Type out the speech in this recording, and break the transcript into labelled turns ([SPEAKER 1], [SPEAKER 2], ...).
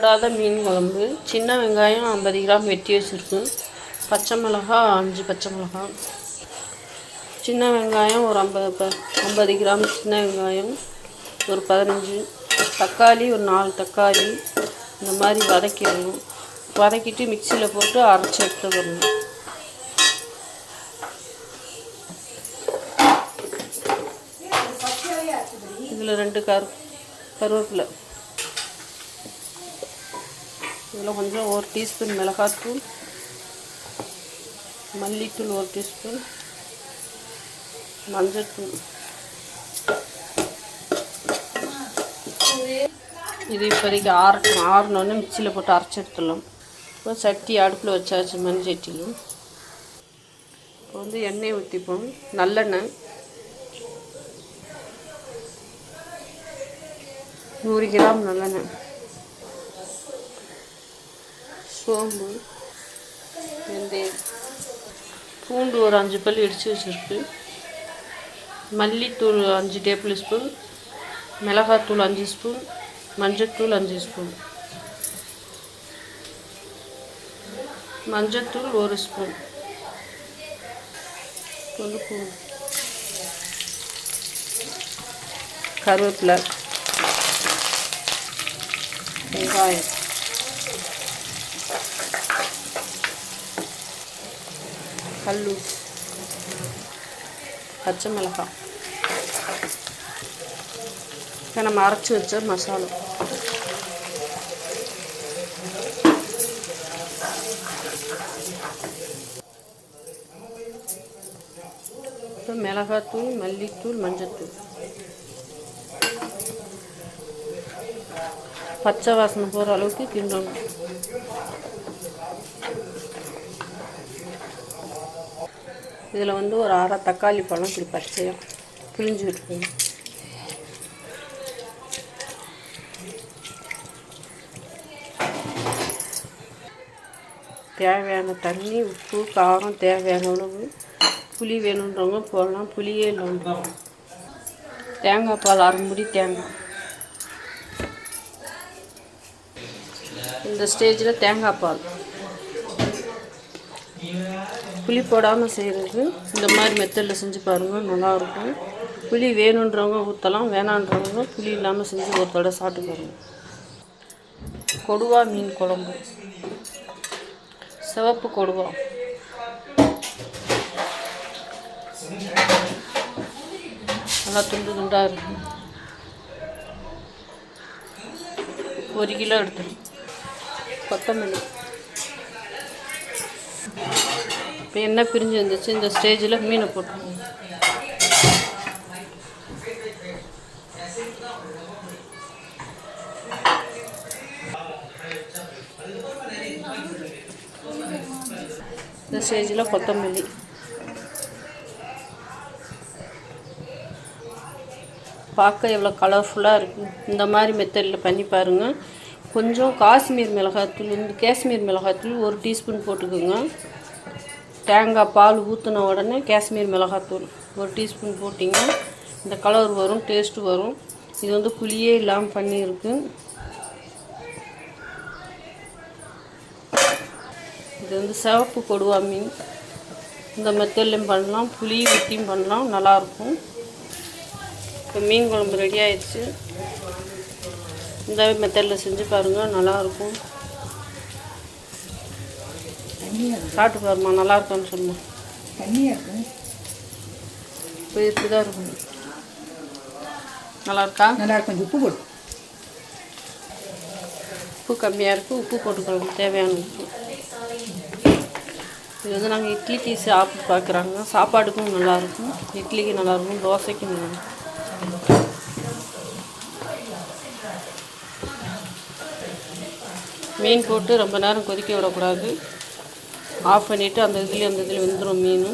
[SPEAKER 1] போடாத மீன் குழம்பு. சின்ன வெங்காயம் ஐம்பது கிராம் வெட்டி வச்சுருக்கு பச்சை மிளகா அஞ்சு பச்சை மிளகா. சின்ன வெங்காயம் ஒரு ஐம்பது ப ஐம்பது கிராம் சின்ன வெங்காயம் ஒரு பதினஞ்சு. தக்காளி ஒரு நாலு தக்காளி. இந்த மாதிரி வதக்கிடணும். வதக்கிட்டு மிக்சியில் போட்டு அரைச்சி எடுத்து வரணும் இதில் ரெண்டு கரு கருவேப்பிலை. இதில் கொஞ்சம் ஒரு டீஸ்பூன் மிளகாத்தூள் மல்லித்தூள் ஒரு டீஸ்பூன் மஞ்சத்தூள். இது இப்போதைக்கு ஆறட்டும் ஆறினோடனே மிக்சியில் போட்டு அரைச்சி எடுத்துடலாம். இப்போ சட்டி அடுப்பில் வச்சாச்சு மண் சட்டியில் இப்போ வந்து எண்ணெய் ஊற்றிப்போம் நல்லெண்ணெய். நூறு கிராம் நல்லெண்ணெய். சோம்பு வெந்தயம் பூண்டு ஒரு அஞ்சு பல் இடித்து வச்சுருக்கு. மல்லித்தூள் அஞ்சு டேபிள் ஸ்பூன் மிளகாத்தூள் அஞ்சு ஸ்பூன் மஞ்சத்தூள் அஞ்சு ஸ்பூன். மஞ்சத்தூள் ஒரு ஸ்பூன். கொழுப்பு. கருவேப்பிலை. வெங்காயம். கல்லு பச்சை மிளகாய் இப்போ நம்ம அரைச்சி வச்ச மசாலா. இப்போ மிளகாத்தூள் மல்லித்தூள் மஞ்சத்தூள். பச்சை வாசனை போகிற அளவுக்கு கிண்டணும். இதில் வந்து ஒரு அரை தக்காளி பழம் இப்படி பச்சையாக பிழிஞ்சு விட்டுருங்க தேவையான தண்ணி உப்பு காரம் தேவையான அளவு புளி வேணுன்றவங்க போடலாம். புளியே இல்லைன்றவங்க தேங்காய் பால் அரைமுடி தேங்காய். இந்த ஸ்டேஜில் தேங்காய் பால். புளி போடாமல் செய்கிறது இந்த மாதிரி மெத்தடில் செஞ்சு பாருங்கள் நல்லாயிருக்கும். புளி வேணுன்றவங்க ஊற்றலாம் வேணான்றவங்க புளி இல்லாமல் செஞ்சு ஒரு தடவை சாப்பிட்டு பாருங்கள் கொடுவா மீன் குழம்பு. சிவப்பு கொடுவா. நல்லா துண்டு துண்டாக இருக்கும் ஒரு கிலோ எடுத்துடும் கொத்தமல்லி. இப்போ என்ன பிரிஞ்சு வந்துச்சு. இந்த ஸ்டேஜில் மீனை போட்டுருவோம் இந்த ஸ்டேஜில் கொத்தமல்லி. பார்க்க எவ்வளோ கலர்ஃபுல்லாக இருக்குது இந்த மாதிரி மெத்தடில் பண்ணி பாருங்கள் கொஞ்சம் காஷ்மீர் மிளகாத்தூள் இந்த காஷ்மீர் மிளகாத்தூள் ஒரு டீஸ்பூன் போட்டுக்கோங்க. தேங்காய் பால் ஊற்றின உடனே காஷ்மீர் மிளகாத்தூள் ஒரு டீஸ்பூன் போட்டிங்கன்னா இந்த கலர் வரும் டேஸ்ட்டு வரும். இது வந்து புளியே இல்லாமல் பண்ணியிருக்கு. இது வந்து சிவப்பு கொடுவா மீன். இந்த மெத்தட்லையும் பண்ணலாம். புளி ஊற்றியும் பண்ணலாம். நல்லாயிருக்கும் இப்போ மீன் குழம்பு ரெடி ஆயிடுச்சு. இந்த மெத்தடில் செஞ்சு பாருங்கள் நல்லாயிருக்கும் சாப்பிட்டு பாருமா நல்லா இருக்கான்னு சொல்லுமா
[SPEAKER 2] தண்ணியாக இருக்கும்
[SPEAKER 1] இப்போ இப்படி தான் இருக்கும். நல்லா இருக்கா?
[SPEAKER 2] நல்லா இருக்கும் கொஞ்சம் உப்பு போடு.
[SPEAKER 1] உப்பு கம்மியாக இருக்குது உப்பு போட்டுக்கலாம் தேவையான உப்பு. இது வந்து நாங்கள் இட்லிக்கு சாப்பிட்டு பார்க்குறாங்க சாப்பாடுக்கும் நல்லாயிருக்கும் இட்லிக்கு நல்லாயிருக்கும் தோசைக்கும் நல்லாயிருக்கும் மீன் போட்டு ரொம்ப நேரம் கொதிக்க விடக்கூடாது. ஆஃப் பண்ணிவிட்டு அந்த இதுலேயும் அந்த இதில் வெந்துடும் மீன்